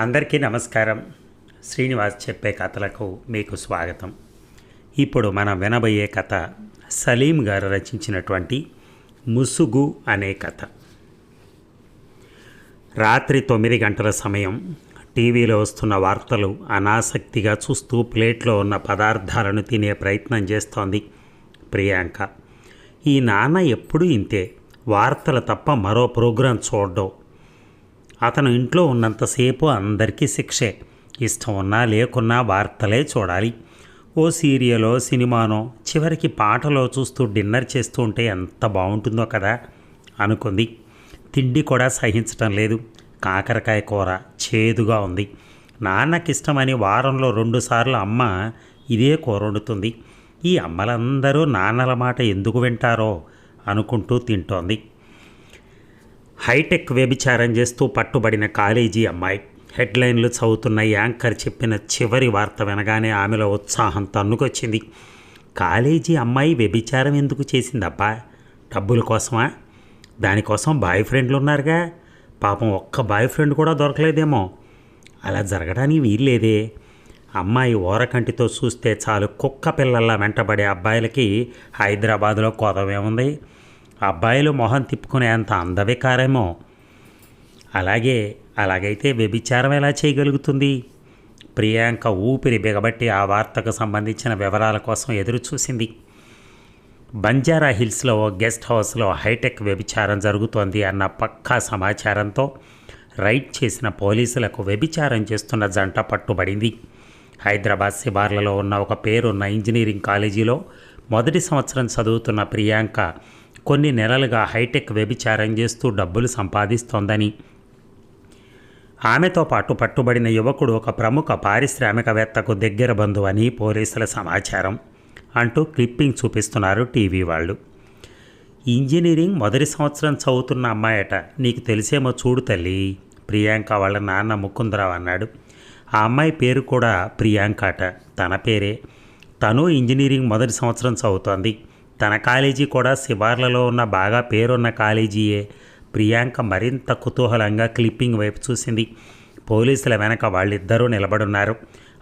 అందరికీ నమస్కారం. శ్రీనివాస్ చెప్పే కథలకు మీకు స్వాగతం. ఇప్పుడు మనం వినబోయే కథ సలీం గారు రచించినటువంటి ముసుగు అనే కథ. రాత్రి తొమ్మిది గంటల సమయం టీవీలో వస్తున్న వార్తలు అనాసక్తిగా చూస్తూ ప్లేట్లో ఉన్న పదార్థాలను తినే ప్రయత్నం చేస్తోంది ప్రియాంక. ఈ నాన్న ఎప్పుడూ ఇంతే. వార్తలు తప్ప మరో ప్రోగ్రాం చూడడం. అతను ఇంట్లో ఉన్నంతసేపు అందరికీ శిక్షే. ఇష్టం ఉన్నా లేకున్నా వార్తలే చూడాలి. ఓ సీరియలో సినిమానో చివరికి పాటలో చూస్తూ డిన్నర్ చేస్తూ ఉంటే ఎంత బాగుంటుందో కదా అనుకుంది. తిండి కూడా సహించటం లేదు. కాకరకాయ కూర చేదుగా ఉంది. నాన్నకిష్టమని వారంలో రెండుసార్లు అమ్మ ఇదే కూర వండుతుంది. ఈ అమ్మలందరూ నాన్నల మాట ఎందుకు వింటారో అనుకుంటూ తింటోంది. హైటెక్ వ్యభిచారం చేస్తూ పట్టుబడిన కాలేజీ అమ్మాయి. హెడ్లైన్లు చదువుతున్న యాంకర్ చెప్పిన చివరి వార్త వినగానే ఆమెలో ఉత్సాహం తన్నుకొచ్చింది. కాలేజీ అమ్మాయి వ్యభిచారం ఎందుకు చేసిందబ్బా? డబ్బుల కోసమా? దానికోసం బాయ్ ఫ్రెండ్లు ఉన్నారుగా పాపం ఒక్క బాయ్ ఫ్రెండ్ కూడా దొరకలేదేమో. అలా జరగడానికి వీల్లేదే. అమ్మాయి ఓరకంటితో చూస్తే చాలు కుక్క పిల్లల్లా వెంటబడే అబ్బాయిలకి హైదరాబాద్లో కొదవేముంది అబ్బాయిలు మొహం తిప్పుకునే అంత అందవికారేమో. అలాగే అలాగైతే వ్యభిచారం ఎలా చేయగలుగుతుంది? ప్రియాంక ఊపిరి బిగబట్టి ఆ వార్తకు సంబంధించిన వివరాల కోసం ఎదురు చూసింది బంజారా హిల్స్లో గెస్ట్ హౌస్లో హైటెక్ వ్యభిచారం జరుగుతోంది అన్న పక్కా సమాచారంతో రైడ్ చేసిన పోలీసులకు వ్యభిచారం చేస్తున్న జంట పట్టుబడింది. హైదరాబాద్ శివార్లలో ఉన్న ఒక పేరున్న ఇంజనీరింగ్ కాలేజీలో మొదటి సంవత్సరం చదువుతున్న ప్రియాంక కొన్ని నెలలుగా హైటెక్ వ్యభిచారం చేస్తూ డబ్బులు సంపాదిస్తోందని. ఆమెతో పాటు పట్టుబడిన యువకుడు ఒక ప్రముఖ పారిశ్రామికవేత్తకు దగ్గర బంధువని పోలీసుల సమాచారం అంటూ క్లిప్పింగ్ చూపిస్తున్నారు టీవీ వాళ్ళు. ఇంజనీరింగ్ మొదటి సంవత్సరం చదువుతున్న అమ్మాయట నీకు తెలిసేమో చూడు తల్లి ప్రియాంక వాళ్ళ నాన్న ముకుందరావు అన్నాడు. ఆ అమ్మాయి పేరు కూడా ప్రియాంక అట తన పేరే. తను ఇంజనీరింగ్ మొదటి సంవత్సరం చదువుతోంది. తన కాలేజీ కూడా శివార్లలో ఉన్న బాగా పేరున్న కాలేజీయే. ప్రియాంక మరింత కుతూహలంగా క్లిప్పింగ్ వైపు చూసింది. పోలీసుల వెనక వాళ్ళిద్దరూ నిలబడున్నారు.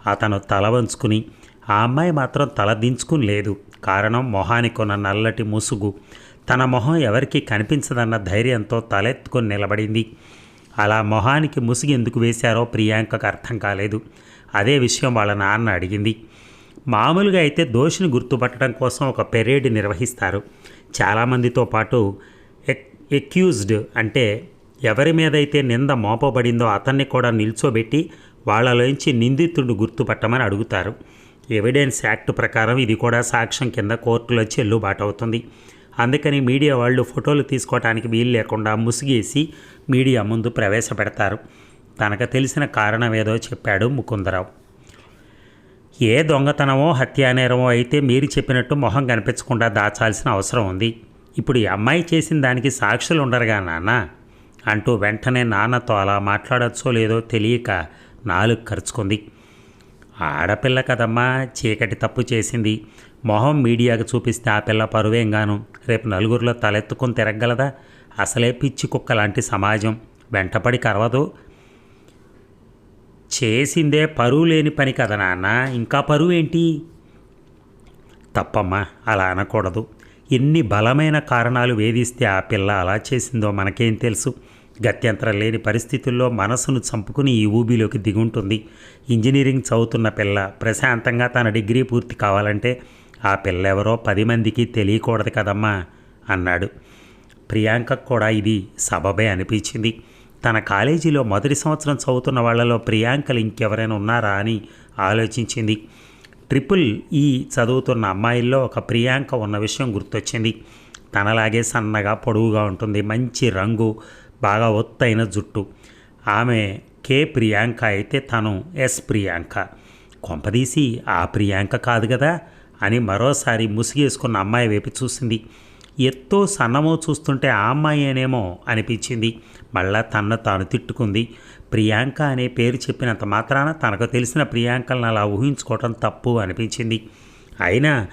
అతను తల వంచుకుని ఆ అమ్మాయి మాత్రం తల దించుకుని లేదు. కారణం మొహానికి ఉన్న నల్లటి ముసుగు. తన మొహం ఎవరికీ కనిపించదన్న ధైర్యంతో తలెత్తుకొని నిలబడింది. అలా మొహానికి ముసుగు ఎందుకు వేశారో ప్రియాంకకు అర్థం కాలేదు. అదే విషయం వాళ్ళ నాన్న అడిగింది. మామూలుగా అయితే దోషిని గుర్తుపట్టడం కోసం ఒక పెరేడ్ నిర్వహిస్తారు. చాలామందితో పాటు ఎక్ ఎక్యూజ్డ్ అంటే ఎవరి మీదైతే నింద మోపబడిందో అతన్ని కూడా నిల్చోబెట్టి వాళ్ళలోంచి నిందితుడు గుర్తుపట్టమని అడుగుతారు. ఎవిడెన్స్ యాక్ట్ ప్రకారం ఇది కూడా సాక్ష్యం కింద కోర్టులో చెల్లుబాటు అవుతుంది. అందుకని మీడియా వాళ్ళు ఫోటోలు తీసుకోవడానికి వీలు లేకుండా ముసిగేసి మీడియా ముందు ప్రవేశపెడతారు. తనకు తెలిసిన కారణం ఏదో చెప్పాడు ముకుందరావు. ఏ దొంగతనమో హత్యానేరమో అయితే మీరు చెప్పినట్టు మొహం కనిపించకుండా దాచాల్సిన అవసరం ఉంది. ఇప్పుడు ఈ అమ్మాయి చేసిన దానికి సాక్షులు ఉండరుగా నాన్న. అంటూ వెంటనే నాన్నతో అలా మాట్లాడచ్చో లేదో తెలియక నాలుగు ఖర్చుకుంది ఆడపిల్ల కదమ్మా చీకటి తప్పు చేసింది. మొహం మీడియాకు చూపిస్తే ఆ పిల్ల పరువేంగాను. రేపు నలుగురిలో తలెత్తుకొని తిరగలదా అసలే పిచ్చి కుక్క లాంటి సమాజం. వెంటపడి కరవదు. చేసిందే పరువు లేని పని కదా నాన్న. ఇంకా పరువు ఏంటి? తప్పమ్మా అలా అనకూడదు. ఎన్ని బలమైన కారణాలు వేధిస్తే ఆ పిల్ల అలా చేసిందో మనకేం తెలుసు. గత్యంతరం లేని పరిస్థితుల్లో మనసును చంపుకుని ఈ ఊబిలోకి దిగుంటుంది. ఇంజనీరింగ్ చదువుతున్న పిల్ల ప్రశాంతంగా తన డిగ్రీ పూర్తి కావాలంటే ఆ పిల్ల ఎవరో పది మందికి తెలియకూడదు కదమ్మా అన్నాడు. ప్రియాంకకు కూడా ఇది సబబే అనిపించింది. తన కాలేజీలో మొదటి సంవత్సరం చదువుతున్న వాళ్ళలో ప్రియాంకలు ఇంకెవరైనా ఉన్నారా అని ఆలోచించింది. ట్రిపుల్ ఈ చదువుతున్న అమ్మాయిల్లో ఒక ప్రియాంక ఉన్న విషయం గుర్తొచ్చింది. తనలాగే సన్నగా పొడవుగా ఉంటుంది. మంచి రంగు బాగా ఒత్తైన జుట్టు. ఆమె కే ప్రియాంక అయితే తను ఎస్ ప్రియాంక. కొంపదీసి ఆ ప్రియాంక కాదు కదా అని మరోసారి ముసిగేసుకున్న అమ్మాయి వైపు చూసింది. ఎత్తో సన్నమో చూస్తుంటే ఆ అమ్మాయేనేమో అనిపించింది. మళ్ళా తనను తాను తిట్టుకుంది. ప్రియాంక అనే పేరు చెప్పినంత మాత్రాన తనకు తెలిసిన ప్రియాంకలను అలా ఊహించుకోవటం తప్పు అనిపించింది. అయినా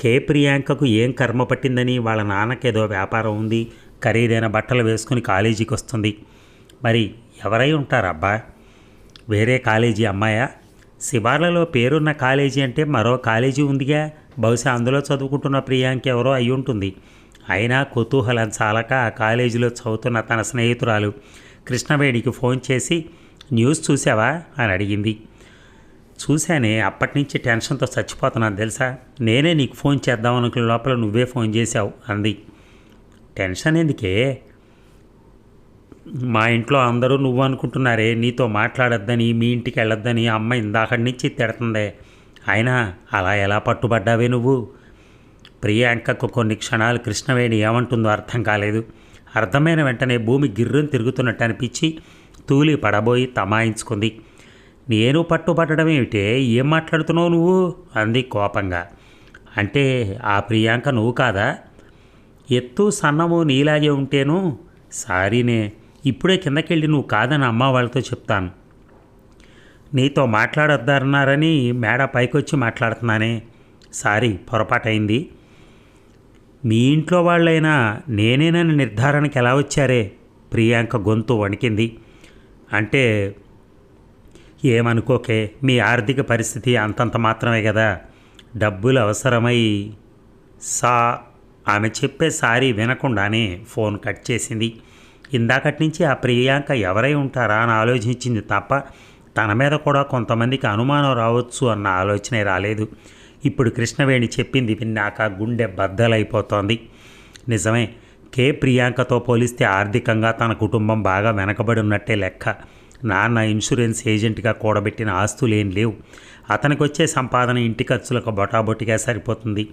కే. ప్రియాంకకు ఏం కర్మ పట్టిందని వాళ్ళ నాన్నకేదో వ్యాపారం ఉంది. ఖరీదైన బట్టలు వేసుకుని కాలేజీకి వస్తుంది మరి ఎవరై ఉంటారబ్బా వేరే కాలేజీ అమ్మాయా? శివార్లలో పేరున్న కాలేజీ అంటే మరో కాలేజీ ఉందిగా. బహుశా అందులో చదువుకుంటున్న ప్రియాంక ఎవరో అయి ఉంటుంది అయినా కుతూహలం చాలక ఆ కాలేజీలో చదువుతున్న తన స్నేహితురాలు కృష్ణవేణికి ఫోన్ చేసి న్యూస్ చూసావా అని అడిగింది. చూశానే అప్పటి నుంచి టెన్షన్తో చచ్చిపోతున్నాను తెలుసా? నేనే నీకు ఫోన్ చేద్దాం అనుకున్న లోపల నువ్వే ఫోన్ చేశావు అంది. టెన్షన్ ఎందుకే? మా ఇంట్లో అందరూ నువ్వు అనుకుంటున్నారే నీతో మాట్లాడొద్దని మీ ఇంటికి వెళ్ళొద్దని అమ్మ ఇందాకడి నుంచి తిడుతుందే. అయినా అలా ఎలా పట్టుబడ్డావే నువ్వు? ప్రియాంకకు కొన్ని క్షణాలు కృష్ణవేణి ఏమంటుందో అర్థం కాలేదు. అర్థమైన వెంటనే భూమి గిర్రం తిరుగుతున్నట్టు అనిపించి తూలి పడబోయి తమాయించుకుంది. నేను పట్టుబట్టడం ఏమిటే ఏం మాట్లాడుతున్నావు నువ్వు? అంది కోపంగా. అంటే ఆ ప్రియాంక నువ్వు కాదా? ఎత్తు సన్నము నీలాగే ఉంటేను సారీనే. ఇప్పుడే కిందకెళ్ళి నువ్వు కాదని అమ్మ వాళ్ళతో చెప్తాను. నీతో మాట్లాడొద్దన్నారని మేడ పైకొచ్చి మాట్లాడుతున్నానే. సారీ పొరపాటైంది. మీ ఇంట్లో వాళ్ళైనా నేనేనని నిర్ధారణకి ఎలా వచ్చారే? ప్రియాంక గొంతు వణికింది. అంటే ఏమనుకోకే మీ ఆర్థిక పరిస్థితి అంతంత మాత్రమే కదా డబ్బులు అవసరమై సా ఆమె చెప్పే సారీ వినకుండానే ఫోన్ కట్ చేసింది. ఇందాకటి నుంచి ఆ ప్రియాంక ఎవరై ఉంటారా అని ఆలోచించింది తప్ప తన మీద కూడా కొంతమందికి అనుమానం రావచ్చు అన్న ఆలోచనే రాలేదు. ఇప్పుడు కృష్ణవేణి చెప్పింది విన్నాక గుండె బద్దలైపోతోంది. నిజమే కే. ప్రియాంకతో పోలిస్తే ఆర్థికంగా తన కుటుంబం బాగా వెనకబడి ఉన్నట్టే లెక్క. నాన్న ఇన్సూరెన్స్ ఏజెంట్గా కూడబెట్టిన ఆస్తులేం లేవు. అతనికి వచ్చే సంపాదన ఇంటి ఖర్చులకు బొటాబొటిగా సరిపోతుంది.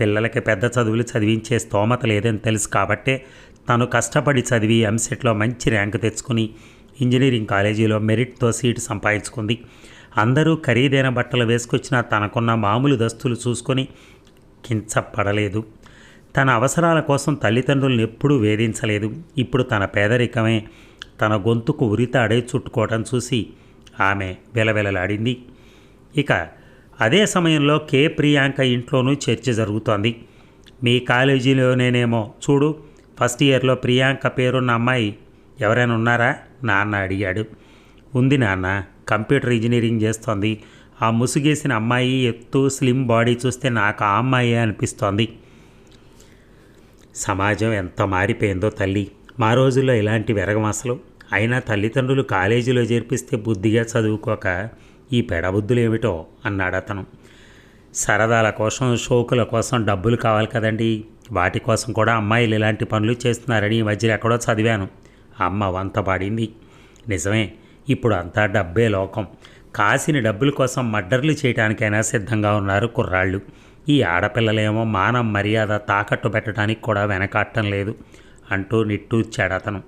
పిల్లలకి పెద్ద చదువులు చదివించే స్తోమత లేదని తెలుసు కాబట్టే తను కష్టపడి చదివి ఎంసెట్లో మంచి ర్యాంకు తెచ్చుకుని ఇంజనీరింగ్ కాలేజీలో మెరిట్తో సీటు సంపాదించుకుంది. అందరూ ఖరీదైన బట్టలు వేసుకొచ్చిన తనకున్న మామూలు దస్తులు చూసుకొని కించపడలేదు. తన అవసరాల కోసం తల్లిదండ్రులను ఎప్పుడూ వేధించలేదు. ఇప్పుడు తన పేదరికమే. తన గొంతుకు ఉరితాడే చుట్టుకోవటం చూసి ఆమె వెలవెలలాడింది. ఇక అదే సమయంలో కే. ప్రియాంక ఇంట్లోనూ చర్చ జరుగుతోంది. మీ కాలేజీలోనేనేమో చూడు ఫస్ట్ ఇయర్లో ప్రియాంక పేరున్న అమ్మాయి ఎవరైనా ఉన్నారా? నాన్న అడిగాడు. ఉంది నాన్న. కంప్యూటర్ ఇంజనీరింగ్ చేస్తోంది. ఆ ముసుగేసిన అమ్మాయి ఎత్తు స్లిమ్ బాడీ చూస్తే నాకు ఆ అమ్మాయి అనిపిస్తోంది. సమాజం ఎంత మారిపోయిందో తల్లి. మా రోజుల్లో ఇలాంటి వెరగమసలు అయినా తల్లిదండ్రులు కాలేజీలో చేర్పిస్తే బుద్ధిగా చదువుకోక ఈ పెడబుద్ధులు ఏమిటో అన్నాడు అతను. సరదాల కోసం షోకుల కోసం డబ్బులు కావాలి కదండి. వాటి కోసం కూడా అమ్మాయిలు ఇలాంటి పనులు చేస్తున్నారని ఈ మధ్యలో ఎక్కడో చదివాను. అమ్మ వంత పాడింది నిజమే ఇప్పుడు అంతా డబ్బే లోకం. కాసిన డబ్బుల కోసం మర్డర్లు చేయడానికైనా సిద్ధంగా ఉన్నారు కుర్రాళ్ళు. ఈ ఆడపిల్లలేమో మానం మర్యాద తాకట్టు పెట్టడానికి కూడా వెనకాడటం లేదు అంటూ నిట్టూర్చాడు అతను.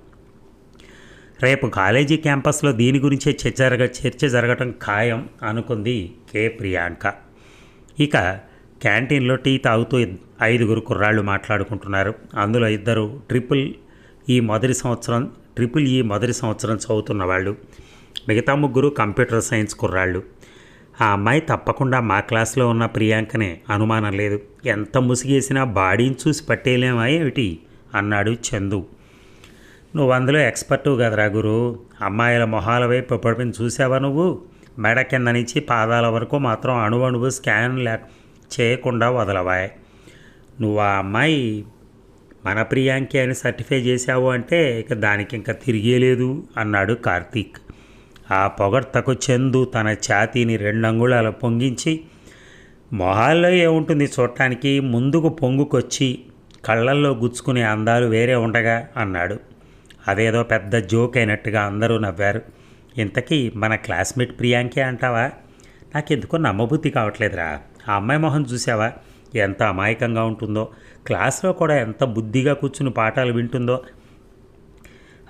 రేపు కాలేజీ క్యాంపస్లో దీని గురించే చర్చ జరగ చర్చ జరగటం ఖాయం అనుకుంది కే. ప్రియాంక. ఇక క్యాంటీన్లో టీ తాగుతూ ఐదుగురు కుర్రాళ్ళు మాట్లాడుకుంటున్నారు. అందులో ఇద్దరు ట్రిపుల్ ఈ మొదటి సంవత్సరం ట్రిపుల్ ఈ మొదటి సంవత్సరం చదువుతున్న వాళ్ళు. మిగతా ముగ్గురు కంప్యూటర్ సైన్స్ కుర్రాళ్ళు. ఆ అమ్మాయి తప్పకుండా మా క్లాస్లో ఉన్న ప్రియాంకనే అనుమానం లేదు. ఎంత ముసిగేసినా బాడీని చూసి పట్టేయలేమా ఏమిటి? అన్నాడు చందు. నువ్వు అందులో ఎక్స్పర్టు కదరా గురు. అమ్మాయిల మొహాల వైపు పడిపోయి చూసావా నువ్వు? మెడ కింద నుంచి పాదాల వరకు మాత్రం అణువణువు స్కాన్ లే చేయకుండా వదలవాయ్. నువ్వు ఆ అమ్మాయి మన ప్రియాంకి అని సర్టిఫై చేశావు అంటే ఇక దానికి ఇంకా తిరిగేలేదు అన్నాడు కార్తీక్. ఆ పొగడ్తకు చందు తన ఛాతీని రెండంగుళాలు పొంగించి మొహాల్లో ఏముంటుంది చూడటానికి ముందుకు పొంగుకొచ్చి కళ్ళల్లో గుచ్చుకునే అందాలు వేరే ఉండగా అన్నాడు. అదేదో పెద్ద జోక్ అయినట్టుగా అందరూ నవ్వారు. ఇంతకీ మన క్లాస్మేట్ ప్రియాంకే అంటావా? నాకెందుకో నమ్మబుద్ధి కావట్లేదురా. ఆ అమ్మాయి మొహం చూసావా ఎంత అమాయకంగా ఉంటుందో. క్లాస్లో కూడా ఎంత బుద్ధిగా కూర్చుని పాఠాలు వింటుందో.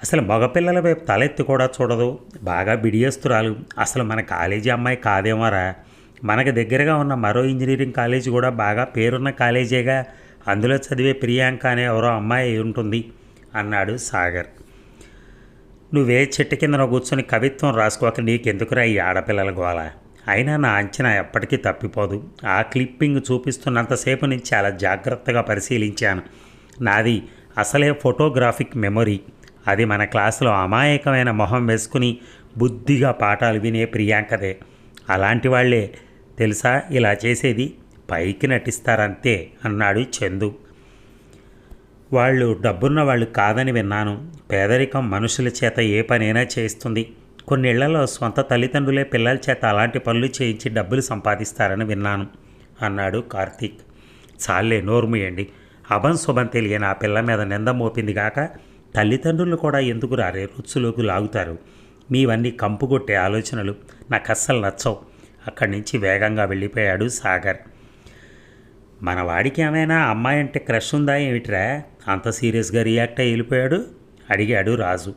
అసలు మగపిల్లల వైపు తలెత్తి కూడా చూడదు. బాగా బిడియేస్తురాలు. అసలు మన కాలేజీ అమ్మాయి కాదేమోరా? మనకు దగ్గరగా ఉన్న మరో ఇంజనీరింగ్ కాలేజీ కూడా బాగా పేరున్న కాలేజీగా. అందులో చదివే ప్రియాంక అనే ఎవరో అమ్మాయి ఉంటుంది అన్నాడు సాగర్. నువ్వే చెట్టు కింద కూర్చొని కవిత్వం రాసుకోక నీకెందుకురా ఈ ఆడపిల్లల గోల? అయినా నా అంచనా ఎప్పటికీ తప్పిపోదు. ఆ క్లిప్పింగ్ చూపిస్తున్నంతసేపు నేను చాలా జాగ్రత్తగా పరిశీలించాను. నాది అసలే ఫోటోగ్రాఫిక్ మెమొరీ. అది మన క్లాసులో అమాయకమైన మొహం వేసుకుని బుద్ధిగా పాఠాలు వినే ప్రియాంకదే. అలాంటి వాళ్ళే. తెలుసా? ఇలా చేసేది పైకి నటిస్తారంతే అన్నాడు చందు. వాళ్ళు డబ్బున్న వాళ్ళు కాదని విన్నాను. పేదరికం మనుషుల చేత ఏ పనైనా చేయిస్తుంది. కొన్ని ఇళ్ళలో సొంత తల్లిదండ్రులే పిల్లల చేత అలాంటి పనులు చేయించి డబ్బులు సంపాదిస్తారని విన్నాను అన్నాడు కార్తీక్. చాలే నోర్ముయండి అభం శుభం తెలియని ఆ పిల్ల మీద నింద మోపింది కాక తల్లిదండ్రులు కూడా ఎందుకు రారే? రుచులోకి లాగుతారు. మీవన్నీ కంపుకొట్టే ఆలోచనలు నాకు అస్సలు నచ్చవు. అక్కడి నుంచి వేగంగా వెళ్ళిపోయాడు సాగర్. మన వాడికి ఏమైనా అమ్మాయి అంటే క్రష్ ఉందా ఏమిట్రా? అంత సీరియస్గా రియాక్ట్ అయి వెళ్ళిపోయాడు? అడిగాడు రాజు.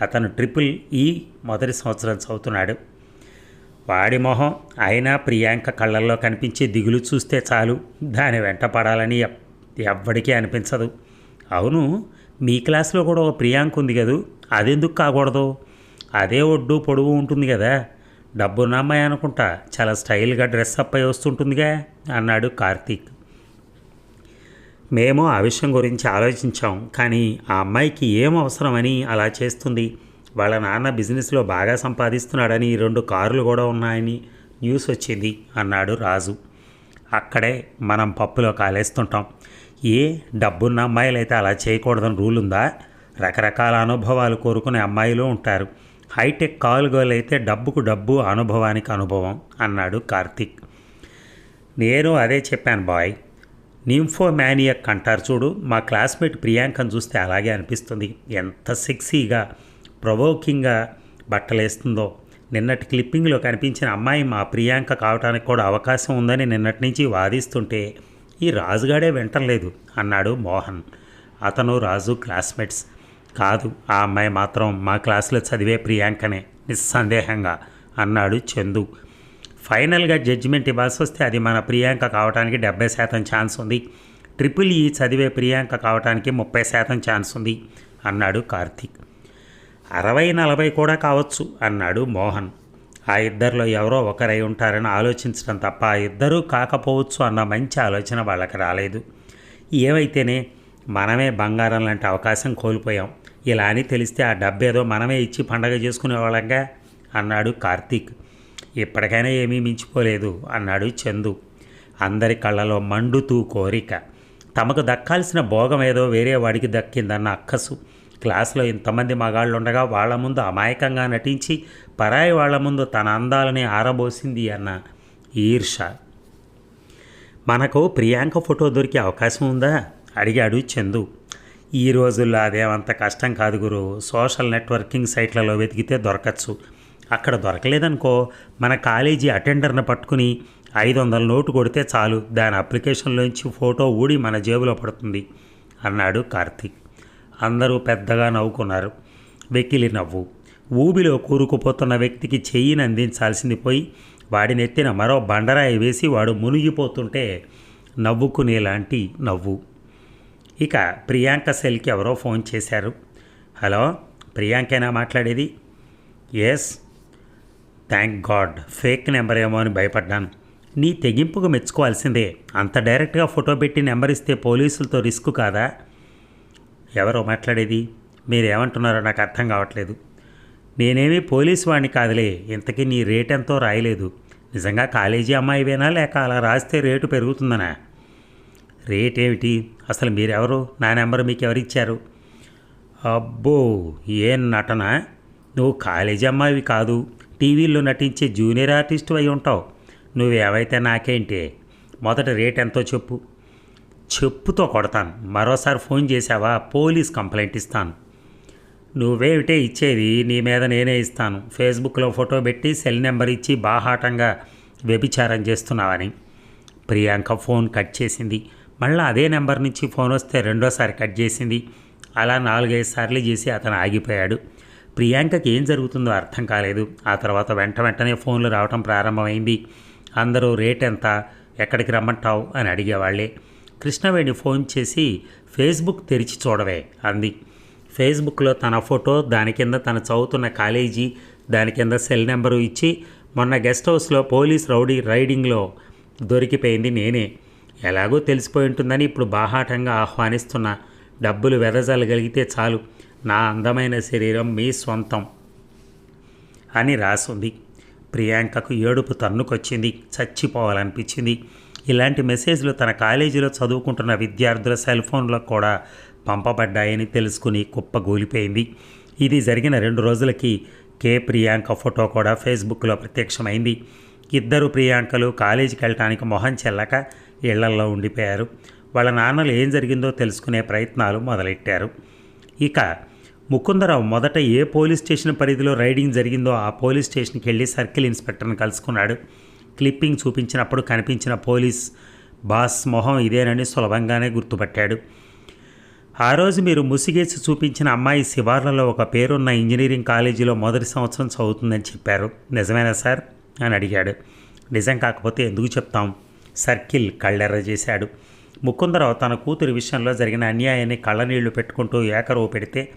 అతను ట్రిపుల్ ఈ మొదటి సంవత్సరం చదువుతున్నాడు. వాడి మొహం అయినా ప్రియాంక కళ్ళల్లో కనిపించే దిగులు చూస్తే చాలు. దాని వెంట పడాలని ఎవ్వడికీ అనిపించదు. అవును మీ క్లాస్లో కూడా ఒక ప్రియాంక ఉంది కదూ? అదెందుకు కాకూడదు? అదే ఒడ్డు పొడవు ఉంటుంది కదా. డబ్బున్న అమ్మాయి అనుకుంటా చాలా స్టైల్గా డ్రెస్ అప్ అయి వస్తుంటుందిగా అన్నాడు కార్తీక్. మేము ఆ విషయం గురించి ఆలోచించాం కానీ ఆ అమ్మాయికి ఏం అవసరమని అలా చేస్తుంది? వాళ్ళ నాన్న బిజినెస్లో బాగా సంపాదిస్తున్నాడని రెండు కార్లు కూడా ఉన్నాయని న్యూస్ వచ్చింది అన్నాడు రాజు. అక్కడే మనం పప్పులో కాలేస్తుంటాం. ఏ డబ్బున్న అమ్మాయిలు అయితే అలా చేయకూడదని రూల్ ఉందా? రకరకాల అనుభవాలు కోరుకునే అమ్మాయిలు ఉంటారు. హైటెక్ కాల్ గర్ల్ అయితే డబ్బుకు డబ్బు అనుభవానికి అనుభవం అన్నాడు కార్తీక్. నేను అదే చెప్పాను బాయ్. నింఫోమానియక్ అంటారు చూడు మా క్లాస్మేట్ ప్రియాంకను చూస్తే అలాగే అనిపిస్తుంది. ఎంత సెక్సీగా ప్రొవోకింగ్గా బట్టలేస్తుందో. నిన్నటి క్లిప్పింగ్లో కనిపించిన అమ్మాయి మా ప్రియాంక కావడానికి కూడా అవకాశం ఉందని నిన్నటి నుంచి వాదిస్తుంటే ఈ రాజుగాడే వింటలేదు అన్నాడు మోహన్. అతను రాజు క్లాస్మేట్స్. కాదు ఆ అమ్మాయి మాత్రం మా క్లాసులో చదివే ప్రియాంకనే నిస్సందేహంగా అన్నాడు చందు. ఫైనల్గా జడ్జిమెంట్ ఇవ్వాల్సి వస్తే అది మన ప్రియాంక కావడానికి డెబ్బై శాతం ఛాన్స్ ఉంది. ట్రిపుల్ ఈ చదివే ప్రియాంక కావడానికి ముప్పై శాతం ఛాన్స్ ఉంది అన్నాడు కార్తీక్. అరవై నలభై కూడా కావచ్చు అన్నాడు మోహన్. ఆ ఇద్దరిలో ఎవరో ఒకరై ఉంటారని ఆలోచించడం తప్ప ఆ ఇద్దరూ కాకపోవచ్చు అన్న మంచి ఆలోచన వాళ్ళకి రాలేదు. ఏమైతేనే మనమే బంగారం లాంటి అవకాశం కోల్పోయాం. ఇలా అని తెలిస్తే ఆ డబ్బేదో మనమే ఇచ్చి పండగ చేసుకునేవాళ్ళంగా అన్నాడు కార్తీక్. ఇప్పటికైనా ఏమీ మించిపోలేదు అన్నాడు చందు. అందరి కళ్ళలో మండుతూ కోరిక. తమకు దక్కాల్సిన భోగం ఏదో వేరే వాడికి దక్కిందన్న అక్కసు. క్లాసులో ఇంతమంది మగాళ్ళు ఉండగా వాళ్ళ ముందు అమాయకంగా నటించి పరాయి వాళ్ళ ముందు తన అందాలని ఆరబోసింది అన్న ఈర్ష. మనకు ప్రియాంక ఫోటో దొరికే అవకాశం ఉందా? అడిగాడు చందు. ఈ రోజుల్లో అదేమంత కష్టం కాదు గురు. సోషల్ నెట్వర్కింగ్ సైట్లలో వెతికితే దొరకచ్చు. అక్కడ దొరకలేదనుకో మన కాలేజీ అటెండర్ని పట్టుకుని ఐదు వందల నోటు కొడితే చాలు. దాని అప్లికేషన్లోంచి ఫోటో ఊడి మన జేబులో పడుతుంది అన్నాడు కార్తీక్. అందరూ పెద్దగా నవ్వుకున్నారు. వెకిలి నవ్వు. ఊబిలో కూరుకుపోతున్న వ్యక్తికి చెయ్యిని అందించాల్సింది పోయి వాడి నెత్తిన మరో బండరాయి వేసి వాడు మునిగిపోతుంటే నవ్వుకునేలాంటి నవ్వు. ఇక ప్రియాంక సెల్కి ఎవరో ఫోన్ చేశారు. హలో ప్రియాంకేనా మాట్లాడేది? Yes. Thank God. Fake number ఏమో అని భయపడ్డాను. నీ తెగింపుకు మెచ్చుకోవాల్సిందే. అంత డైరెక్ట్గా ఫోటో పెట్టి నెంబర్ ఇస్తే పోలీసులతో రిస్క్ కాదా? ఎవరో మాట్లాడేది? మీరేమంటున్నారో నాకు అర్థం కావట్లేదు. నేనేమీ పోలీసు వాడిని కాదులే. ఇంతకీ నీ రేట్ ఎంతో రాయలేదు. నిజంగా కాలేజీ అమ్మాయివేనా లేక అలా రాస్తే రేటు పెరుగుతుందనా? రేట్ ఏమిటి అసలు మీరెవరు? నా నెంబర్ మీకు ఎవరిచ్చారు అబ్బో ఏం నటన? నువ్వు కాలేజీ అమ్మాయివి కాదు. టీవీల్లో నటించే జూనియర్ ఆర్టిస్ట్ అయి ఉంటావు. నువ్వేవైతే నాకేంటి మొదట రేట్ ఎంతో చెప్పు. చెప్పుతో కొడతాను. మరోసారి ఫోన్ చేసావా పోలీస్ కంప్లైంట్ ఇస్తాను. నువ్వేమిటే ఇచ్చేది? నీ మీద నేనే ఇస్తాను. ఫేస్బుక్లో ఫోటో పెట్టి సెల్ నెంబర్ ఇచ్చి బాహాటంగా వ్యభిచారం చేస్తున్నావని. ప్రియాంక ఫోన్ కట్ చేసింది. మళ్ళీ అదే నెంబర్ నుంచి ఫోన్ వస్తే రెండోసారి కట్ చేసింది. అలా నాలుగైదు సార్లు చేసి అతను ఆగిపోయాడు. ప్రియాంకకి ఏం జరుగుతుందో అర్థం కాలేదు. ఆ తర్వాత వెంట వెంటనే ఫోన్లు రావటం ప్రారంభమైంది. అందరూ రేట్ ఎంత? ఎక్కడికి రమ్మంటావు? అని అడిగేవాళ్ళే కృష్ణవేణి ఫోన్ చేసి ఫేస్బుక్ తెరిచి చూడవే అంది. ఫేస్బుక్లో తన ఫోటో దాని కింద తను చదువుతున్న కాలేజీ దాని కింద సెల్ నెంబరు ఇచ్చి మొన్న గెస్ట్ హౌస్లో పోలీస్ రౌడీ రైడింగ్లో దొరికిపోయింది నేనే. ఎలాగో తెలిసిపోయి ఉంటుందని ఇప్పుడు బాహాటంగా ఆహ్వానిస్తున్న. డబ్బులు వెదజల్లగలిగితే చాలు. నా అందమైన శరీరం మీ సొంతం అని రాసుంది. ప్రియాంకకు ఏడుపు తన్నుకొచ్చింది. చచ్చిపోవాలనిపించింది. ఇలాంటి మెసేజ్లు తన కాలేజీలో చదువుకుంటున్న విద్యార్థుల సెల్ ఫోన్లో కూడా పంపబడ్డాయని తెలుసుకుని కుప్పగూలిపోయింది ఇది జరిగిన రెండు రోజులకి కే. ప్రియాంక ఫోటో కూడా ఫేస్బుక్లో ప్రత్యక్షమైంది. ఇద్దరు ప్రియాంకలు కాలేజీకి వెళ్ళటానికి మొహం చెల్లక ఇళ్ళల్లో ఉండిపోయారు. వాళ్ళ నాన్నలు ఏం జరిగిందో తెలుసుకునే ప్రయత్నాలు మొదలెట్టారు. ఇక ముకుందరావు మొదట ఏ పోలీస్ స్టేషన్ పరిధిలో రైడింగ్ జరిగిందో ఆ పోలీస్ స్టేషన్కి వెళ్ళి సర్కిల్ ఇన్స్పెక్టర్ని కలుసుకున్నాడు. క్లిప్పింగ్ చూపించినప్పుడు కనిపించిన పోలీస్ బాస్ మొహం ఇదేనని సులభంగానే గుర్తుపట్టాడు. ఆ రోజు మీరు ముసిగేసి చూపించిన అమ్మాయి శివార్లలో ఒక పేరున్న ఇంజనీరింగ్ కాలేజీలో మొదటి సంవత్సరం చదువుతుందని చెప్పారు. నిజమేనా సార్? అని అడిగాడు. నిజం కాకపోతే ఎందుకు చెప్తాం? సర్కిల్ కళ్ళెర్ర చేశాడు. ముకుందరావు తన కూతురి విషయంలో జరిగిన అన్యాయాన్ని కళ్ళనీళ్ళు పెట్టుకుంటూ ఏకరువు పెడితే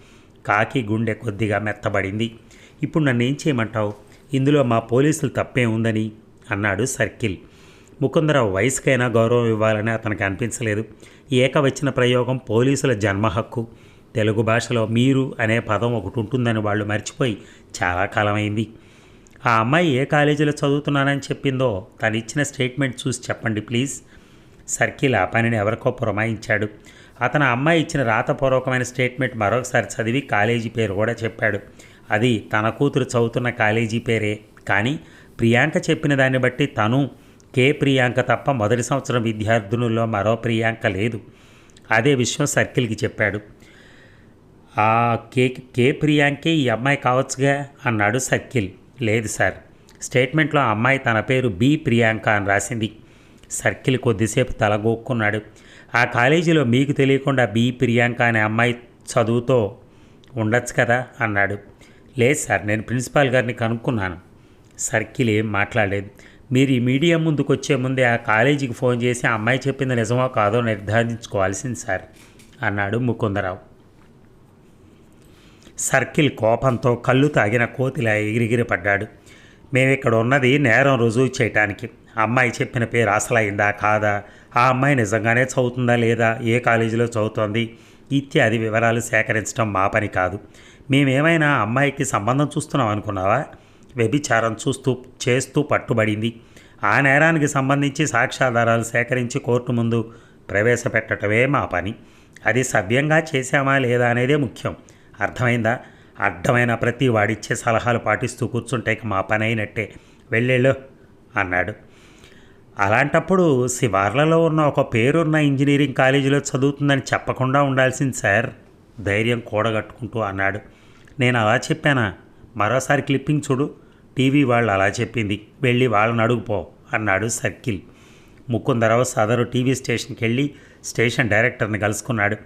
కాకి గుండె కొద్దిగా మెత్తబడింది. ఇప్పుడు నన్ను ఏం చేయమంటావు? ఇందులో మా పోలీసులు తప్పే ఉందని అన్నాడు సర్కిల్. ముకుందర వయసుకైనా గౌరవం ఇవ్వాలని అతనికి అనిపించలేదు. ఏకవచన ప్రయోగం పోలీసుల జన్మ హక్కు. తెలుగు భాషలో మీరు అనే పదం ఒకటి ఉంటుందని వాళ్ళు మర్చిపోయి చాలా కాలమైంది. ఆ అమ్మాయి ఏ కాలేజీలో చదువుతున్నానని చెప్పిందో తను ఇచ్చిన స్టేట్మెంట్ చూసి చెప్పండి ప్లీజ్. సర్కిల్ ఆ పనిని ఎవరికో పురమాయించాడు. అతను ఆ అమ్మాయి ఇచ్చిన రాతపూర్వకమైన స్టేట్మెంట్ మరొకసారి చదివి కాలేజీ పేరు కూడా చెప్పాడు. అది తన కూతురు చదువుతున్న కాలేజీ పేరే. కానీ ప్రియాంక చెప్పిన దాన్ని బట్టి తను కే ప్రియాంక తప్ప మొదటి సంవత్సరం విద్యార్థులలో మరో ప్రియాంక లేదు. అదే విషయం సర్కిల్కి చెప్పాడు. ఆ కే కే ప్రియాంకే ఈ అమ్మాయి కావచ్చుగా? అన్నాడు సర్కిల్. లేదు సార్. స్టేట్మెంట్లో అమ్మాయి తన పేరు బి ప్రియాంక అని రాసింది. సర్కిల్ కొద్దిసేపు తలగొక్కున్నాడు ఆ కాలేజీలో మీకు తెలియకుండా బి ప్రియాంక అనే అమ్మాయి చదువుతో ఉండొచ్చు కదా? అన్నాడు. లేదు సార్ నేను ప్రిన్సిపాల్ గారిని కనుక్కున్నాను. సర్కిల్ ఏం మాట్లాడలేదు. మీరు ఈ మీడియా ముందుకు వచ్చే ముందే ఆ కాలేజీకి ఫోన్ చేసి ఆ అమ్మాయి చెప్పింది నిజమో కాదో నిర్ధారించుకోవాల్సింది సార్ అన్నాడు ముకుందరావు. సర్కిల్ కోపంతో కళ్ళు తాగిన కోతిలా ఎగిరిగిరి పడ్డాడు. మేమిక్కడ ఉన్నది నేరం రుజువు చేయటానికి. అమ్మాయి చెప్పిన పేరు అసలైందా కాదా? ఆ అమ్మాయి నిజంగానే చదువుతుందా లేదా? ఏ కాలేజీలో చదువుతోంది? ఇత్యాది వివరాలు సేకరించడం మా పని కాదు. మేమేమైనా అమ్మాయికి సంబంధం చూస్తున్నాం అనుకున్నావా వ్యభిచారం చూస్తూ చేస్తూ పట్టుబడింది. ఆ నేరానికి సంబంధించి సాక్ష్యాధారాలు సేకరించి కోర్టు ముందు ప్రవేశపెట్టడమే మా పని. అది సవ్యంగా చేశామా లేదా అనేదే ముఖ్యం. అర్థమైందా? అర్థమైన ప్రతి వాడిచ్చే సలహాలు పాటిస్తూ కూర్చుంటే మా పని అయినట్టే. వెళ్ళేళ్ళు అన్నాడు. అలాంటప్పుడు శివార్లలో ఉన్న ఒక పేరున్న ఇంజనీరింగ్ కాలేజీలో చదువుతుందని చెప్పకుండా ఉండాల్సింది సార్. ధైర్యం కూడగట్టుకుంటూ అన్నాడు. నేను అలా చెప్పానా? మరోసారి క్లిప్పింగ్ చూడు. టీవీ వాళ్ళు అలా చెప్పింది. వెళ్ళి వాళ్ళని అడుగుపో అన్నాడు సర్కిల్. ముకుందరావు సదరు టీవీ స్టేషన్కి వెళ్ళి స్టేషన్ డైరెక్టర్ని కలుసుకున్నాడు.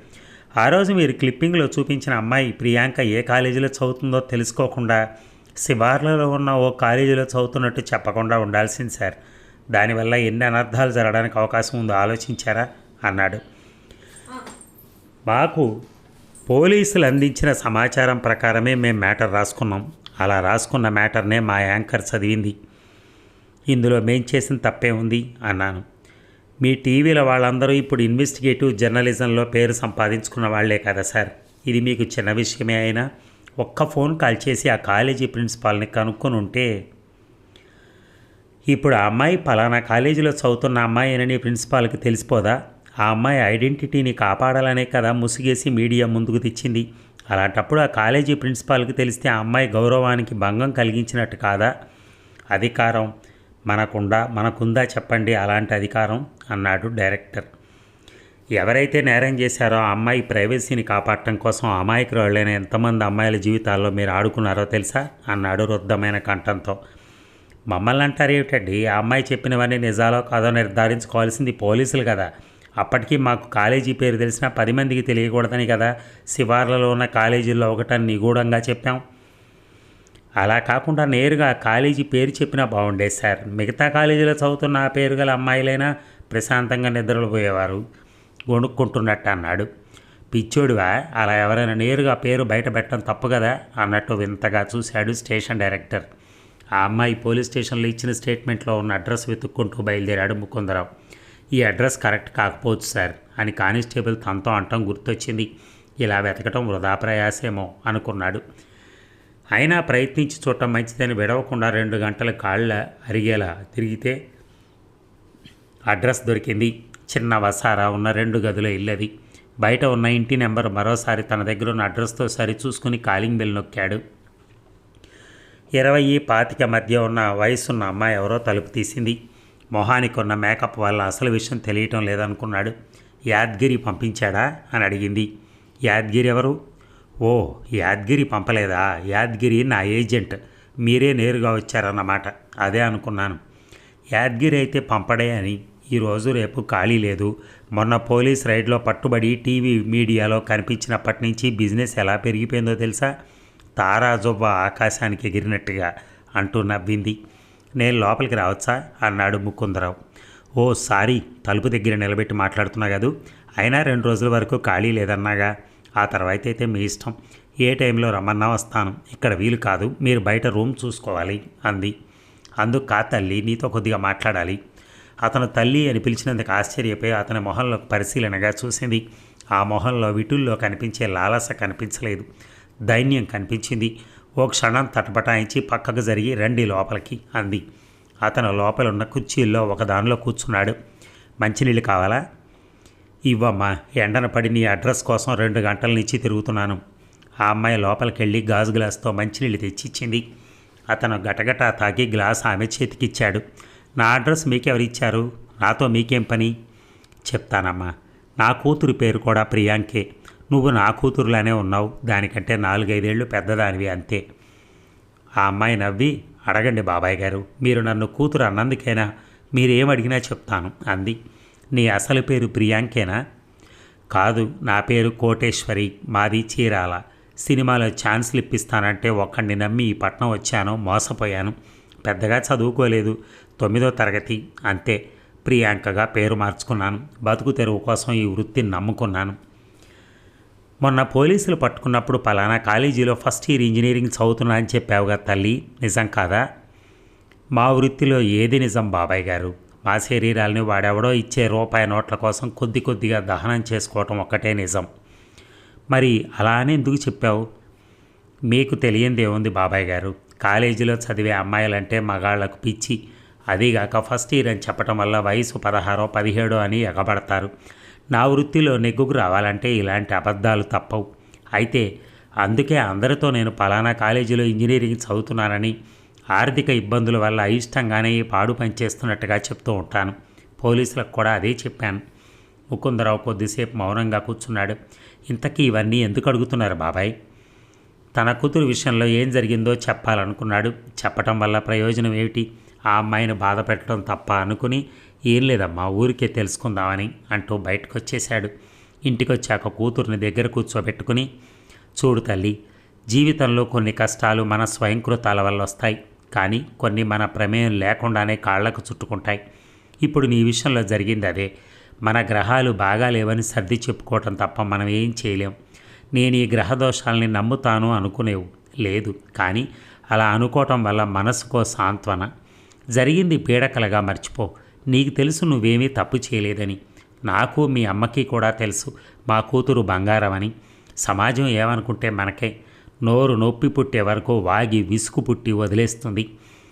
ఆ రోజు మీరు క్లిప్పింగ్లో చూపించిన అమ్మాయి ప్రియాంక ఏ కాలేజీలో చదువుతుందో తెలుసుకోకుండా శివార్లలో ఉన్న ఓ కాలేజీలో చదువుతున్నట్టు చెప్పకుండా ఉండాల్సింది సార్. దానివల్ల ఎన్ని అనర్థాలు జరగడానికి అవకాశం ఉందో ఆలోచించారా? అన్నాడు. మాకు పోలీసులు అందించిన సమాచారం ప్రకారమే మేము మ్యాటర్ రాసుకున్నాం. అలా రాసుకున్న మ్యాటర్నే మా యాంకర్ చదివింది. ఇందులో మేం చేసిన తప్పే ఉంది అన్నాను. మీ టీవీల వాళ్ళందరూ ఇప్పుడు ఇన్వెస్టిగేటివ్ జర్నలిజంలో పేరు సంపాదించుకున్న వాళ్ళే కదా సార్. ఇది మీకు చిన్న విషయమే అయినా ఒక్క ఫోన్ కాల్ చేసి ఆ కాలేజీ ప్రిన్సిపాల్ని కనుక్కొని ఉంటే ఇప్పుడు ఆ అమ్మాయి పలానా కాలేజీలో చదువుతున్న అమ్మాయి అని ప్రిన్సిపాల్కి తెలిసిపోదా? ఆ అమ్మాయి ఐడెంటిటీని కాపాడాలనే కదా ముసిగేసి మీడియా ముందుకు తెచ్చింది. అలాంటప్పుడు ఆ కాలేజీ ప్రిన్సిపాల్కి తెలిస్తే ఆ అమ్మాయి గౌరవానికి భంగం కలిగించినట్టు కాదా? అధికారం మనకుండా మనకుందా చెప్పండి అలాంటి అధికారం అన్నాడు డైరెక్టర్. ఎవరైతే నేరం చేశారో ఆ అమ్మాయి ప్రైవసీని కాపాడటం కోసం అమాయకురాళ్ళైన ఎంతమంది అమ్మాయిల జీవితాల్లో మీరు ఆడుకున్నారో తెలుసా? అన్నాడు రుద్ధమైన కంఠంతో. మమ్మల్ని అంటారు ఏమిటండి? ఆ అమ్మాయి చెప్పినవన్నీ నిజాలో కాదో నిర్ధారించుకోవాల్సింది పోలీసులు కదా. అప్పటికీ మాకు కాలేజీ పేరు తెలిసిన పది మందికి తెలియకూడదని కదా శివార్లలో ఉన్న కాలేజీల్లో ఒకటని నిగూఢంగా చెప్పాం. అలా కాకుండా నేరుగా కాలేజీ పేరు చెప్పినా బాగుండేది సార్. మిగతా కాలేజీలో చదువుతున్న ఆ పేరు గల అమ్మాయిలైనా ప్రశాంతంగా నిద్రలు పోయేవారు కొనుక్కుంటున్నట్టు అన్నాడు. పిచ్చోడివా అలా ఎవరైనా నేరుగా పేరు బయట పెట్టడం తప్పు కదా అన్నట్టు వింతగా చూశాడు స్టేషన్ డైరెక్టర్. ఆ అమ్మాయి పోలీస్ స్టేషన్లో ఇచ్చిన స్టేట్మెంట్లో ఉన్న అడ్రస్ వెతుక్కుంటూ బయలుదేరాడు ముకుందరావు. ఈ అడ్రస్ కరెక్ట్ కాకపోవచ్చు సార్ అని కానిస్టేబుల్ తనతో అంటం గుర్తొచ్చింది. ఇలా వెతకటం వృధా ప్రయాసేమో అనుకున్నాడు. అయినా ప్రయత్నించి చూడటం మంచిదని విడవకుండా రెండు గంటల కాళ్ళ అరిగేలా తిరిగితే అడ్రస్ దొరికింది. చిన్న వసారా ఉన్న రెండు గదుల ఇల్లది. బయట ఉన్న ఇంటి నెంబర్ మరోసారి తన దగ్గర ఉన్న అడ్రస్తో సరిచూసుకుని కాలింగ్ బెల్ నొక్కాడు. ఇరవై పాతిక మధ్య ఉన్న వయసున్న అమ్మాయి ఎవరో తలుపు తీసింది. మొహానికి ఉన్న మేకప్ వల్ల అసలు విషయం తెలియటం లేదనుకున్నాడు. యాద్గిరి పంపించాడా? అని అడిగింది. యాద్గిరి ఎవరు? ఓ యాద్గిరి పంపలేదా? యాద్గిరి నా ఏజెంట్. మీరే నేరుగా వచ్చారన్నమాట. అదే అనుకున్నాను. యాద్గిరి అయితే పంపడే అని. ఈరోజు రేపు ఖాళీ లేదు. మొన్న పోలీస్ రైడ్లో పట్టుబడి టీవీ మీడియాలో కనిపించినప్పటి నుంచి బిజినెస్ ఎలా పెరిగిపోయిందో తెలుసా? తారాజొవ్వ ఆకాశానికి ఎగిరినట్టుగా అంటూ నవ్వింది. నేను లోపలికి రావచ్చా? అన్నాడు ముకుందరావు. ఓ సారీ తలుపు దగ్గర నిలబెట్టి మాట్లాడుతున్నా కాదు? అయినా రెండు రోజుల వరకు ఖాళీ లేదన్నాగా. ఆ తర్వాత అయితే మీ ఇష్టం. ఏ టైంలో రమ్మన్నా వస్తాను. ఇక్కడ వీలు కాదు మీరు బయట రూమ్ చూసుకోవాలి అంది. అందుకు కా తల్లి నీతో కొద్దిగా మాట్లాడాలి. అతను తల్లి అని పిలిచినందుకు ఆశ్చర్యపోయి అతని మొహంలో పరిశీలనగా చూసింది. ఆ మొహంలో విటుల్లో కనిపించే లాలస కనిపించలేదు. దైన్యం కనిపించింది. ఓ క్షణం తటపటాయించి పక్కకు జరిగి రండి లోపలికి అంది. అతను లోపల ఉన్న కుర్చీల్లో ఒకదానిలో కూర్చున్నాడు. మంచినీళ్ళు కావాలా? ఇవ్వమ్మా ఎండన పడి నీ అడ్రస్ కోసం రెండు గంటల నుంచి తిరుగుతున్నాను. ఆ అమ్మాయి లోపలికి వెళ్ళి గాజు గ్లాస్తో మంచినీళ్ళు తెచ్చిచ్చింది. అతను గటగట తాగి గ్లాస్ ఆమె చేతికిచ్చాడు. నా అడ్రస్ మీకెవరిచ్చారు? నాతో మీకేం పని? చెప్తానమ్మా నా కూతురు పేరు కూడా ప్రియాంకే. నువ్వు నా కూతురులానే ఉన్నావు. దానికంటే నాలుగైదేళ్ళు పెద్దదానివి అంతే. ఆ అమ్మాయి నవ్వి అడగండి బాబాయ్ గారు మీరు నన్ను కూతురు అన్నందుకైనా? మీరేం అడిగినా చెప్తాను అంది. నీ అసలు పేరు ప్రియాంకేనా? కాదు నా పేరు కోటేశ్వరి మాది చీరాల. సినిమాలో ఛాన్స్లు ఇప్పిస్తానంటే ఒక్కడిని నమ్మి ఈ పట్నం వచ్చాను మోసపోయాను. పెద్దగా చదువుకోలేదు తొమ్మిదో తరగతి అంతే. ప్రియాంకగా పేరు మార్చుకున్నాను. బతుకు తెరువు కోసం ఈ వృత్తిని నమ్ముకున్నాను. మొన్న పోలీసులు పట్టుకున్నప్పుడు పలానా కాలేజీలో ఫస్ట్ ఇయర్ ఇంజనీరింగ్ చదువుతున్నా అని చెప్పావుగా తల్లి. నిజం కాదా? మా వృత్తిలో ఏది నిజం బాబాయ్ గారు? మా శరీరాలని వాడెవడో ఇచ్చే రూపాయి నోట్ల కోసం కొద్ది కొద్దిగా దహనం చేసుకోవటం ఒక్కటే నిజం. మరి అలా అని ఎందుకు చెప్పావు? మీకు తెలియంది ఏముంది బాబాయ్ గారు? కాలేజీలో చదివే అమ్మాయిలంటే మగాళ్ళకు పిచ్చి. అదీగాక ఫస్ట్ ఇయర్ అని చెప్పటం వల్ల వయసు పదహారో పదిహేడో అని ఎగబడతారు. నా వృత్తిలో నెగ్గుకు రావాలంటే ఇలాంటి అబద్ధాలు తప్పవు. అయితే అందుకే అందరితో నేను పలానా కాలేజీలో ఇంజనీరింగ్ చదువుతున్నానని ఆర్థిక ఇబ్బందుల వల్ల అయిష్టంగానే ఈ పాడు పనిచేస్తున్నట్టుగా చెప్తూ ఉంటాను. పోలీసులకు కూడా అదే చెప్పాను. ముకుందరావు కొద్దిసేపు మౌనంగా కూర్చున్నాడు. ఇంతకీ ఇవన్నీ ఎందుకు అడుగుతున్నారు బాబాయ్? తన కూతురు విషయంలో ఏం జరిగిందో చెప్పాలనుకున్నాడు. చెప్పటం వల్ల ప్రయోజనం ఏమిటి? ఆ అమ్మాయిని బాధ పెట్టడం తప్ప అనుకుని ఏం లేదమ్మా ఊరికే తెలుసుకుందామని అంటూ బయటకు వచ్చేశాడు ఇంటికొచ్చాక కూతుర్ని దగ్గర కూర్చోబెట్టుకుని చూడు తల్లి జీవితంలో కొన్ని కష్టాలు మన స్వయంకృతాల వల్ల వస్తాయి కానీ కొన్ని మన ప్రమేయం లేకుండానే కాళ్ళకు చుట్టుకుంటాయి. ఇప్పుడు నీ విషయంలో జరిగింది అదే. మన గ్రహాలు బాగా లేవని సర్ది చెప్పుకోవటం తప్ప మనం ఏం చేయలేం. నేను ఈ గ్రహ దోషాలని నమ్ముతాను అనుకునేవు. లేదు కానీ అలా అనుకోవటం వల్ల మనసుకో సాంత్వన. జరిగింది పీడకలగా మర్చిపో. నీకు తెలుసు నువ్వేమీ తప్పు చేయలేదని. నాకు మీ అమ్మకి కూడా తెలుసు మా కూతురు బంగారం అని సమాజం ఏమనుకుంటే మనకే. నోరు నొప్పి పుట్టే వరకు వాగి విసుగు పుట్టి వదిలేస్తుంది.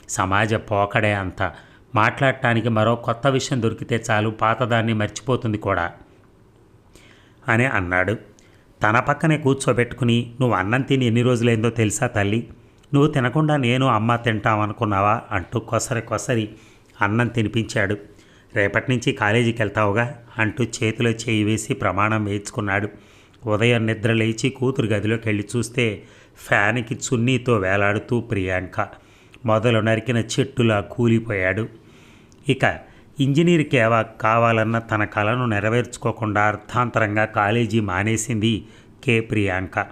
సమాజ పోకడే అంత. మాట్లాడటానికి మరో కొత్త విషయం దొరికితే చాలు పాతదాన్ని మర్చిపోతుంది కూడా. అని అన్నాడు. తన పక్కనే కూర్చోబెట్టుకుని నువ్వు అన్నం తిని ఎన్ని రోజులైందో తెలుసా తల్లి? నువ్వు తినకుండా నేను అమ్మ తింటామనుకున్నావా? అంటూ కొసరి కొసరి అన్నం తినిపించాడు. రేపటి నుంచి కాలేజీకి వెళ్తావుగా అంటూ చేతిలో చేయి వేసి ప్రమాణం వేయించుకున్నాడు. ఉదయం నిద్ర లేచి కూతురు గదిలోకి వెళ్ళి చూస్తే ఫ్యాన్కి చున్నీతో వేలాడుతూ ప్రియాంక మొదలు నరికిన చెట్టులా కూలిపోయాడు. ఇక ఇంజనీర్ కేవా కావాలన్న తన కలను నెరవేర్చుకోకుండా అర్థాంతరంగా కాలేజీ మానేసింది కే. ప్రియాంక.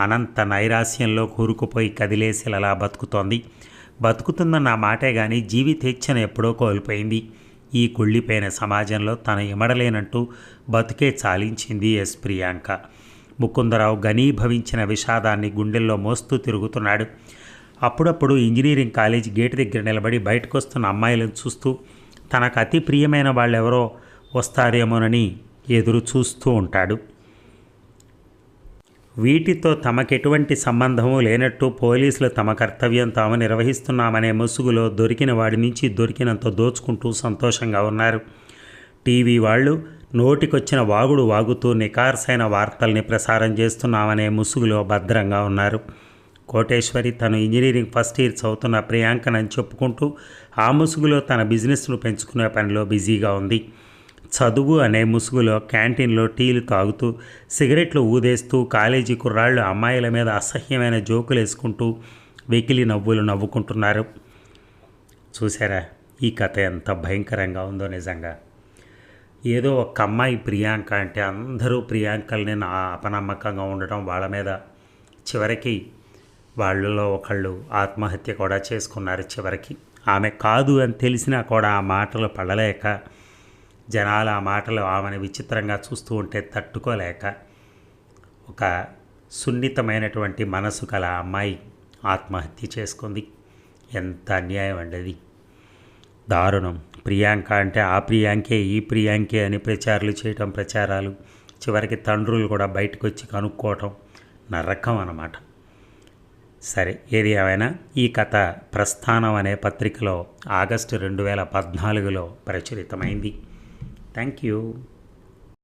అనంత నైరాస్యంలో కూరుకుపోయి కదిలేసిలలా బతుకుతోంది. బతుకుతున్న నా మాటే గాని జీవితేచ్ఛను ఎప్పుడో కోల్పోయింది. ఈ కుళ్ళిపోయిన సమాజంలో తన ఇమడలేనంటూ బతుకే చాలించింది ఎస్ ప్రియాంక. ముకుందరావు ఘనీభవించిన విషాదాన్ని గుండెల్లో మోస్తూ తిరుగుతున్నాడు. అప్పుడప్పుడు ఇంజనీరింగ్ కాలేజ్ గేటు దగ్గర నిలబడి బయటకు వస్తున్న అమ్మాయిలను చూస్తూ తనకు అతి ప్రియమైన వాళ్ళెవరో వస్తారేమోనని ఎదురు చూస్తూ ఉంటాడు. వీటితో తమకెటువంటి సంబంధము లేనట్టు పోలీసులు తమ కర్తవ్యం తాము నిర్వహిస్తున్నామనే ముసుగులో దొరికిన వాడి నుంచి దొరికినంత దోచుకుంటూ సంతోషంగా ఉన్నారు. టీవీ వాళ్ళు నోటికొచ్చిన వాగుడు వాగుతూ నికార్సైన వార్తల్ని ప్రసారం చేస్తున్నామనే ముసుగులో భద్రంగా ఉన్నారు. కోటేశ్వరి తను ఇంజనీరింగ్ ఫస్ట్ ఇయర్ చదువుతున్న ప్రియాంకనని చెప్పుకుంటూ ఆ ముసుగులో తన బిజినెస్ను పెంచుకునే పనిలో బిజీగా ఉంది. చదువు అనే ముసుగులో క్యాంటీన్లో టీలు తాగుతూ సిగరెట్లు ఊదేస్తూ కాలేజీ కుర్రాళ్ళు అమ్మాయిల మీద అసహ్యమైన జోకులు వేసుకుంటూ వెకిలి నవ్వులు నవ్వుకుంటున్నారు. చూసారా ఈ కథ ఎంత భయంకరంగా ఉందో నిజంగా. ఏదో ఒక అమ్మాయి ప్రియాంక అంటే అందరూ ప్రియాంకల్ని నా అపనమ్మకంగా ఉండటం వాళ్ళ మీద. చివరికి వాళ్ళలో ఒకళ్ళు ఆత్మహత్య కూడా చేసుకున్నారు చివరికి. ఆమె కాదు అని తెలిసినా కూడా ఆ మాటలు పడలేక జనాలు ఆ మాటలు ఆమెను విచిత్రంగా చూస్తూ ఉంటే తట్టుకోలేక ఒక సున్నితమైనటువంటి మనసు గల అమ్మాయి ఆత్మహత్య చేసుకుంది. ఎంత అన్యాయం అండి అది. దారుణం. ప్రియాంక అంటే ఆ ప్రియాంకే ఈ ప్రియాంకే అని ప్రచారాలు చేయటం ప్రచారాలు. చివరికి తండ్రులు కూడా బయటకు వచ్చి కనుక్కోవటం నరకం అన్నమాట. సరే ఏది ఏమైనా ఈ కథ ప్రస్థానం అనే పత్రికలో ఆగస్టు రెండు వేల పద్నాలుగులో ప్రచురితమైంది. Thank you